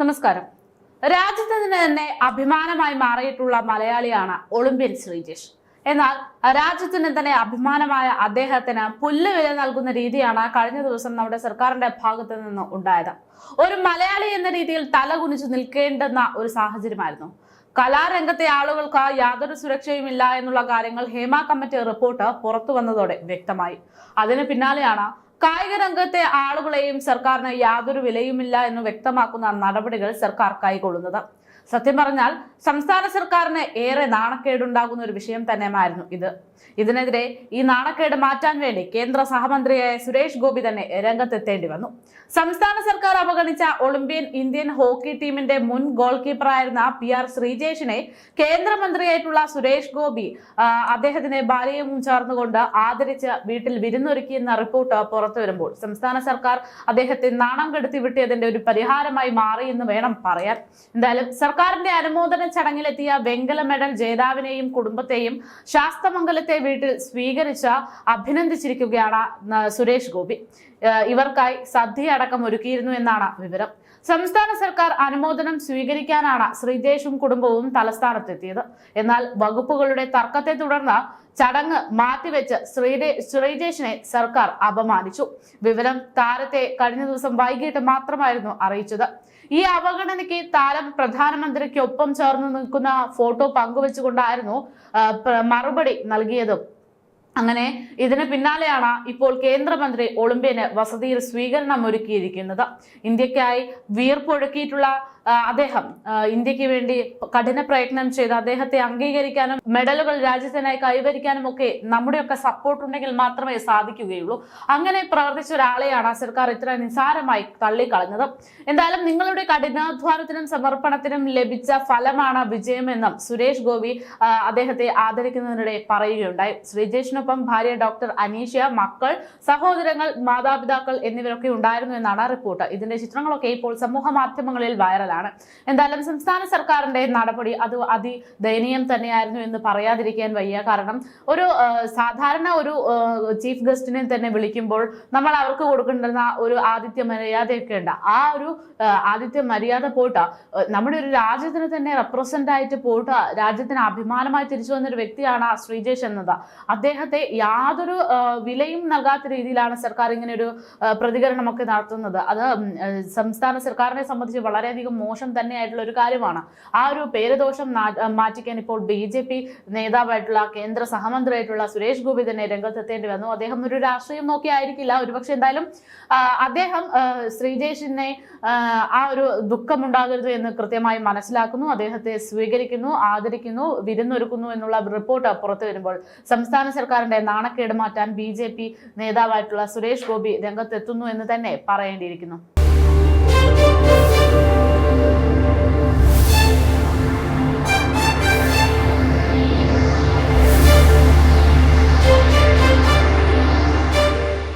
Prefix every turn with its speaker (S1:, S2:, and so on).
S1: നമസ്കാരം. രാജ്യത്തിന് തന്നെ അഭിമാനമായി മാറിയിട്ടുള്ള മലയാളിയാണ് ഒളിമ്പ്യൻ ശ്രീജേഷ്. എന്നാൽ രാജ്യത്തിന് തന്നെ അഭിമാനമായ അദ്ദേഹത്തിന് പുല്ല് വില നൽകുന്ന രീതിയാണ് കഴിഞ്ഞ ദിവസം നമ്മുടെ സർക്കാരിന്റെ ഭാഗത്ത് നിന്ന് ഉണ്ടായത്. ഒരു മലയാളി എന്ന രീതിയിൽ തല കുനിച്ചു നിൽക്കേണ്ടുന്ന ഒരു സാഹചര്യമായിരുന്നു. കലാരംഗത്തെ ആളുകൾക്ക് യാതൊരു സുരക്ഷയുമില്ല എന്നുള്ള കാര്യങ്ങൾ ഹേമ കമ്മിറ്റി റിപ്പോർട്ട് പുറത്തു വന്നതോടെ വ്യക്തമായി. അതിന് പിന്നാലെയാണ് കായിക രംഗത്തെ ആളുകളെയും സർക്കാരിന് യാതൊരു വിലയുമില്ല എന്ന് വ്യക്തമാക്കുന്ന നടപടികൾ സർക്കാർ കൈക്കൊള്ളുന്നത്. സത്യം പറഞ്ഞാൽ സംസ്ഥാന സർക്കാരിന് ഏറെ നാണക്കേടുണ്ടാകുന്ന ഒരു വിഷയം തന്നെയായിരുന്നു ഇത്. ഇതിനെതിരെ ഈ നാണക്കേട് മാറ്റാൻ വേണ്ടി കേന്ദ്ര സഹമന്ത്രിയായ സുരേഷ് ഗോപി തന്നെ രംഗത്തെത്തേണ്ടി വന്നു. സംസ്ഥാന സർക്കാർ അവഗണിച്ച ഒളിമ്പ്യൻ ഇന്ത്യൻ ഹോക്കി ടീമിന്റെ മുൻ ഗോൾ കീപ്പറായിരുന്ന പി ആർ ശ്രീജേഷിനെ കേന്ദ്രമന്ത്രിയായിട്ടുള്ള സുരേഷ് ഗോപി അദ്ദേഹത്തിനെ ഭാര്യയും ചേർന്നുകൊണ്ട് ആദരിച്ച് വീട്ടിൽ വിരുന്നൊരുക്കിയെന്ന റിപ്പോർട്ട് പുറത്തു വരുമ്പോൾ സംസ്ഥാന സർക്കാർ അദ്ദേഹത്തെ നാണം കെടുത്തി വിട്ടിയതിന്റെ ഒരു പരിഹാരമായി മാറി എന്ന് വേണം പറയാൻ. എന്തായാലും സർക്കാരിന്റെ അനുമോദന ചടങ്ങിലെത്തിയ വെങ്കല മെഡൽ ജേതാവിനെയും കുടുംബത്തെയും ശാസ്തമംഗലത്തെ വീട്ടിൽ സ്വീകരിച്ച് അഭിനന്ദിച്ചിരിക്കുകയാണ് സുരേഷ് ഗോപി. ഇവർക്കായി സദ്യ അടക്കം ഒരുക്കിയിരുന്നു എന്നാണ് വിവരം. സംസ്ഥാന സർക്കാർ അനുമോദനം സ്വീകരിക്കാനാണ് ശ്രീജേഷും കുടുംബവും തലസ്ഥാനത്തെത്തിയത്. എന്നാൽ വകുപ്പുകളുടെ തർക്കത്തെ തുടർന്ന് ചടങ്ങ് മാറ്റിവെച്ച് ശ്രീദേ ശ്രീജേഷിനെ സർക്കാർ അപമാനിച്ചു. വിവരം താരത്തെ കഴിഞ്ഞ ദിവസം വൈകിട്ട് മാത്രമായിരുന്നു അറിയിച്ചത്. ഈ അവഗണനയ്ക്ക് താരം പ്രധാനമന്ത്രിക്കൊപ്പം ചേർന്ന് നിൽക്കുന്ന ഫോട്ടോ പങ്കുവെച്ചുകൊണ്ടായിരുന്നു മറുപടി നൽകിയതും. അങ്ങനെ ഇതിന് പിന്നാലെയാണ് ഇപ്പോൾ കേന്ദ്രമന്ത്രി ഒളിമ്പ്യന് വസതിയിൽ സ്വീകരണം ഒരുക്കിയിരിക്കുന്നത് ഇന്ത്യക്കായി വീർപ്പൊഴുക്കിയിട്ടുള്ള അദ്ദേഹം ഇന്ത്യയ്ക്ക് വേണ്ടി കഠിന പ്രയത്നം ചെയ്ത് അദ്ദേഹത്തെ അംഗീകരിക്കാനും മെഡലുകൾ രാജ്യത്തിനായി കൈവരിക്കാനും ഒക്കെ നമ്മുടെയൊക്കെ സപ്പോർട്ട് ഉണ്ടെങ്കിൽ മാത്രമേ സാധിക്കുകയുള്ളൂ. അങ്ങനെ പ്രവർത്തിച്ച ഒരാളെയാണ് സർക്കാർ ഇത്ര നിസാരമായി തള്ളിക്കളഞ്ഞത്. എന്തായാലും നിങ്ങളുടെ കഠിനാധ്വാനത്തിനും സമർപ്പണത്തിനും ലഭിച്ച ഫലമാണ് വിജയമെന്നും സുരേഷ് ഗോപി അദ്ദേഹത്തെ ആദരിക്കുന്നതിനിടെ പറയുകയുണ്ടായി. ശ്രീജേഷിനൊപ്പം ഭാര്യ ഡോക്ടർ അനീഷ മക്കൾ സഹോദരങ്ങൾ മാതാപിതാക്കൾ എന്നിവരൊക്കെ ഉണ്ടായിരുന്നു എന്നാണ് റിപ്പോർട്ട്. ഇതിന്റെ ചിത്രങ്ങളൊക്കെ ഇപ്പോൾ സമൂഹ മാധ്യമങ്ങളിൽ വൈറലാണ് എന്തായാലും സംസ്ഥാന സർക്കാരിന്റെ നടപടി അത് അതി ദയനീയം തന്നെയായിരുന്നു എന്ന് പറയാതിരിക്കാൻ വയ്യ. കാരണം ഒരു സാധാരണ ഒരു ചീഫ് ഗസ്റ്റിനെ തന്നെ വിളിക്കുമ്പോൾ നമ്മൾ അവർക്ക് കൊടുക്കേണ്ടുന്ന ഒരു ആതിഥ്യ മര്യാദയൊക്കെ ഉണ്ട്. ആ ഒരു ആദിത്യ മര്യാദ പോയിട്ട് നമ്മുടെ ഒരു രാജ്യത്തിന് തന്നെ റെപ്രസെന്റ് ആയിട്ട് പോയിട്ട് രാജ്യത്തിന് അഭിമാനമായി തിരിച്ചു വന്നൊരു വ്യക്തിയാണ് ആ ശ്രീജേഷ് എന്നത്. അദ്ദേഹത്തെ യാതൊരു വിലയും നൽകാത്ത രീതിയിലാണ് സർക്കാർ ഇങ്ങനെ ഒരു പ്രതികരണമൊക്കെ നടത്തുന്നത്. അത് സംസ്ഥാന സർക്കാരിനെ സംബന്ധിച്ച് വളരെയധികം മോശം തന്നെയായിട്ടുള്ള ഒരു കാര്യമാണ്. ആ ഒരു പേരുദോഷം മാറ്റിക്കാൻ ഇപ്പോൾ ബി ജെ പി നേതാവായിട്ടുള്ള കേന്ദ്ര സഹമന്ത്രിയായിട്ടുള്ള സുരേഷ് ഗോപി തന്നെ രംഗത്തെത്തേണ്ടി വന്നു. അദ്ദേഹം ഒരു രാഷ്ട്രീയം നോക്കി ആയിരിക്കില്ല. ഒരുപക്ഷെ എന്തായാലും അദ്ദേഹം ശ്രീജേഷിനെ ആ, ആ ഒരു ദുഃഖമുണ്ടാകരുത് എന്ന് കൃത്യമായി മനസ്സിലാക്കുന്നു. അദ്ദേഹത്തെ സ്വീകരിക്കുന്നു ആദരിക്കുന്നു വിരുന്നൊരുക്കുന്നു എന്നുള്ള റിപ്പോർട്ട് പുറത്തു വരുമ്പോൾ സംസ്ഥാന സർക്കാരിന്റെ നാണക്കേട് മാറ്റാൻ ബി നേതാവായിട്ടുള്ള സുരേഷ് ഗോപി രംഗത്തെത്തുന്നു എന്ന് തന്നെ പറയേണ്ടിയിരിക്കുന്നു.